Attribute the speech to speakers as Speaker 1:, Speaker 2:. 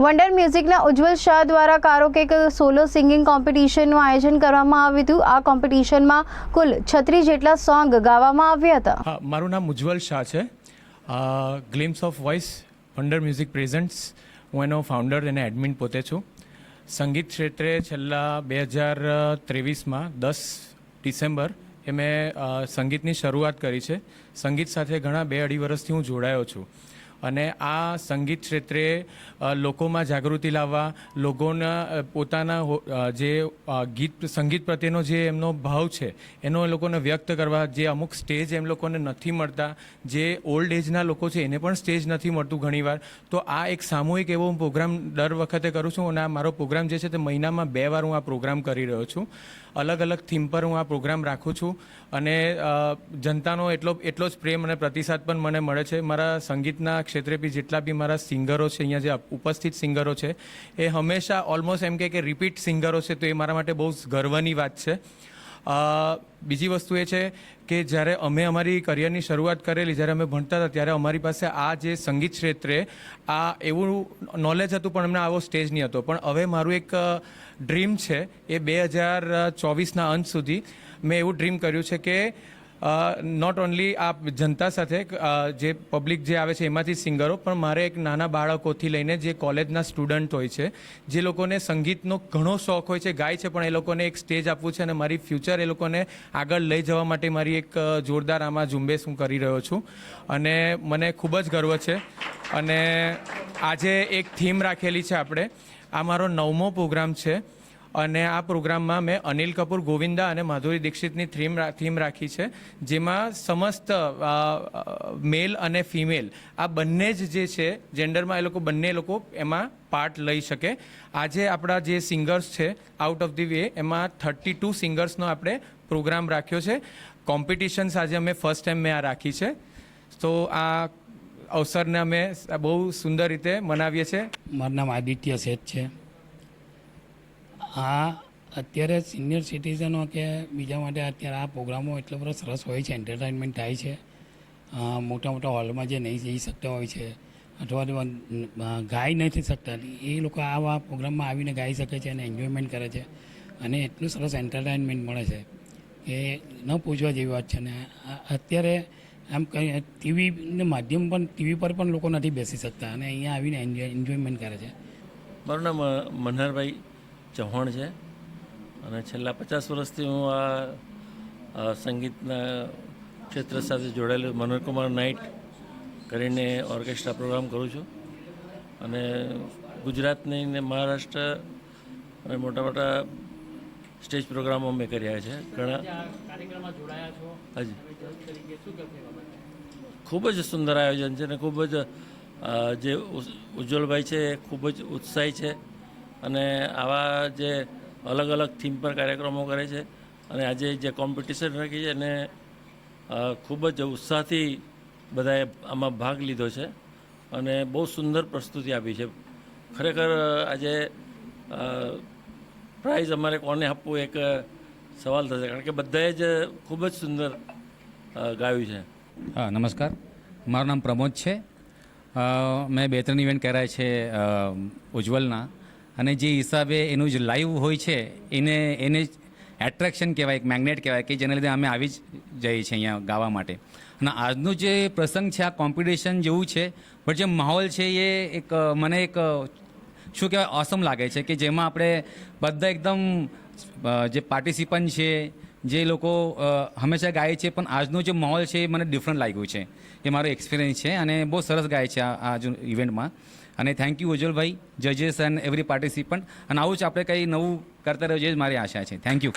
Speaker 1: Wonder મ્યુઝિકના ઉજ્જવલ શાહ દ્વારા કારોકે solo singing કોમ્પિટિશનનું આયોજન કરવામાં આવ્યું હતું. આ કોમ્પિટિશનમાં કુલ છત્રીસ જેટલા સોંગ ગાવામાં આવ્યા હતા.
Speaker 2: મારું નામ ઉજ્જવલ શાહ છે. Glimpse of voice wonder music presents. હું એનો ફાઉન્ડર અને એડમિન પોતે છું. સંગીત ક્ષેત્રે છેલ્લા બે હજાર ત્રેવીસમાં દસ ડિસેમ્બર એ મેં સંગીતની શરૂઆત કરી છે. સંગીત સાથે ઘણા બે અઢી વર્ષથી હું જોડાયો છું. અને આ સંગીત ક્ષેત્રે લોકોમાં જાગૃતિ લાવવા, લોકોના પોતાના જે ગીત, સંગીત પ્રત્યેનો જે એમનો ભાવ છે, એનો એ લોકોને વ્યક્ત કરવા, જે અમુક સ્ટેજ એમ લોકોને નથી મળતા, જે ઓલ્ડ એજના લોકો છે એને પણ સ્ટેજ નથી મળતું ઘણીવાર. તો આ એક સામૂહિક એવો હું પ્રોગ્રામ દર વખતે કરું છું અને આ મારો પ્રોગ્રામ જે છે તે મહિનામાં બે વાર હું આ પ્રોગ્રામ કરી રહ્યો છું. અલગ અલગ થીમ પર હું આ પ્રોગ્રામ રાખું છું અને જનતાનો એટલો એટલો જ પ્રેમ અને પ્રતિસાદ પણ મને મળે છે. મારા સંગીતના ક્ષેત્રે બી જેટલા બી મારા સિંગરો છે, અહીંયા જે ઉપસ્થિત સિંગરો છે, એ હંમેશા ઓલમોસ્ટ એમ કે રિપીટ સિંગરો છે, તો એ મારા માટે બહુ ગર્વની વાત છે. બીજી વસ્તુ એ છે કે જ્યારે અમે અમારી કરિયરની શરૂઆત કરેલી, જ્યારે અમે ભણતા હતા, ત્યારે અમારી પાસે આ જે સંગીત ક્ષેત્રે આ એવું નોલેજ હતું, પણ અમને આવો સ્ટેજ નહીં હતો. પણ હવે મારું એક ડ્રીમ છે, એ બે હજાર ચોવીસના અંત સુધી મેં એવું ડ્રીમ કર્યું છે કે નોટ ઓનલી આ જનતા સાથે જે પબ્લિક જે આવે છે, એમાંથી સિંગરો, પણ મારે એક નાના બાળકોથી લઈને જે કોલેજના સ્ટુડન્ટ હોય છે, જે લોકોને સંગીતનો ઘણો શોખ હોય છે, ગાય છે, પણ એ લોકોને એક સ્ટેજ આપવું છે અને મારી ફ્યુચર એ લોકોને આગળ લઈ જવા માટે મારી એક જોરદાર આમાં ઝુંબેશ હું કરી રહ્યો છું. અને મને ખૂબ જ ગર્વ છે. અને આજે એક થીમ રાખેલી છે આપણે. આ મારો નવમો પ્રોગ્રામ છે. અને આ પ્રોગ્રામમાં મેં અનિલ કપૂર, ગોવિંદા અને માધુરી દીક્ષિતની થીમ થીમ રાખી છે, જેમાં સમસ્ત મેલ અને ફિમેલ આ બંને જ જે છે જેન્ડરમાં એ લોકો, બંને લોકો એમાં પાર્ટ લઈ શકે. આજે આપણા જે સિંગર્સ છે આઉટ ઓફ ધી વે એમાં થર્ટી ટુ સિંગર્સનો આપણે પ્રોગ્રામ રાખ્યો છે. કોમ્પિટિશન્સ આજે અમે ફર્સ્ટ ટાઈમ મેં આ રાખી છે. તો આ અવસરને અમે બહુ સુંદર રીતે મનાવીએ છીએ.
Speaker 3: મારું નામ આદિત્ય શેઠ છે. આ અત્યારે સિનિયર સિટીઝનો કે બીજા માટે અત્યારે આ પ્રોગ્રામો એટલો બધો સરસ હોય છે એન્ટરટેનમેન્ટ થાય છે. મોટા મોટા હોલમાં જે નહીં જઈ શકતા હોય છે, અથવા તો ગાઈ નથી શકતા. એ લોકો આવા પ્રોગ્રામમાં આવીને ગાઈ શકે છે અને એન્જોયમેન્ટ કરે છે અને એટલું સરસ એન્ટરટેનમેન્ટ મળે છે. કે ન પૂછવા જેવી વાત છે. ને અત્યારે આમ કંઈ ટીવીને માધ્યમ પણ ટીવી પર પણ લોકો નથી બેસી શકતા અને અહીંયા આવીને એન્જોય એન્જોયમેન્ટ કરે છે.
Speaker 4: નામ મનહરભાઈ ચૌહાણ છે. અને છેલ્લા પચાસ વર્ષથી હું આ સંગીતના ક્ષેત્ર સાથે જોડાયેલું મનોહરકુમાર નાઇટ કરીને ઓર્કેસ્ટ્રા પ્રોગ્રામ કરું છું. અને ગુજરાતની ને મહારાષ્ટ્ર અને મોટા મોટા સ્ટેજ પ્રોગ્રામો મેં કર્યા છે ઘણા હાજી. ખૂબ જ સુંદર આયોજન છે અને ખૂબ જ જે ઉજ્જવલભાઈ છે ખૂબ જ ઉત્સાહી છે. અને આવા જે અલગ અલગ થીમ પર કાર્યક્રમો કરે છે અને આજે જે કોમ્પિટિશન રાખી છે એને ખૂબ જ ઉત્સાહથી બધાએ આમાં ભાગ લીધો છે અને બહુ સુંદર પ્રસ્તુતિ આપી છે. ખરેખર આજે પ્રાઇઝ અમારે કોને આપવું એક સવાલ થશે. કારણ કે બધાએ જ ખૂબ જ સુંદર ગાયું છે.
Speaker 5: હા, નમસ્કાર. મારું નામ પ્રમોદ છે. મેં બે ત્રણ ઇવેન્ટ કર્યા છે ઉજ્જવલના. અને જે હિસાબે એનું જે લાઈવ હોય છે, એને એને જ એટ્રેક્શન કહેવાય, એક મેગ્નેટ કહેવાય કે જેને લીધે અમે આવી જ જઈએ છીએ અહીંયા ગાવા માટે. અને આજનું જે પ્રસંગ છે, આ કોમ્પિટિશન જેવું છે, પણ જે માહોલ છે એ એક, મને એક, શું કહેવાય ઓસમ લાગે છે કે જેમાં આપણે બધા એકદમ જે પાર્ટિસિપન્ટ છે જે લોકો હંમેશા ગાય છે, પણ આજનો જે માહોલ છે એ મને ડિફરન્ટ લાગ્યું છે. એ મારો એક્સપિરિયન્સ છે અને બહુ સરસ ગાય છે આ આજ ઇવેન્ટમાં અને થેન્ક યુ ઉજ્જવલભાઈ જજેસ એન્ડ એવરી પાર્ટિસિપન્ટ અને આવું જ આપણે કંઈ નવું કરતા રહ્યું જ મારી આશા છે. Thank you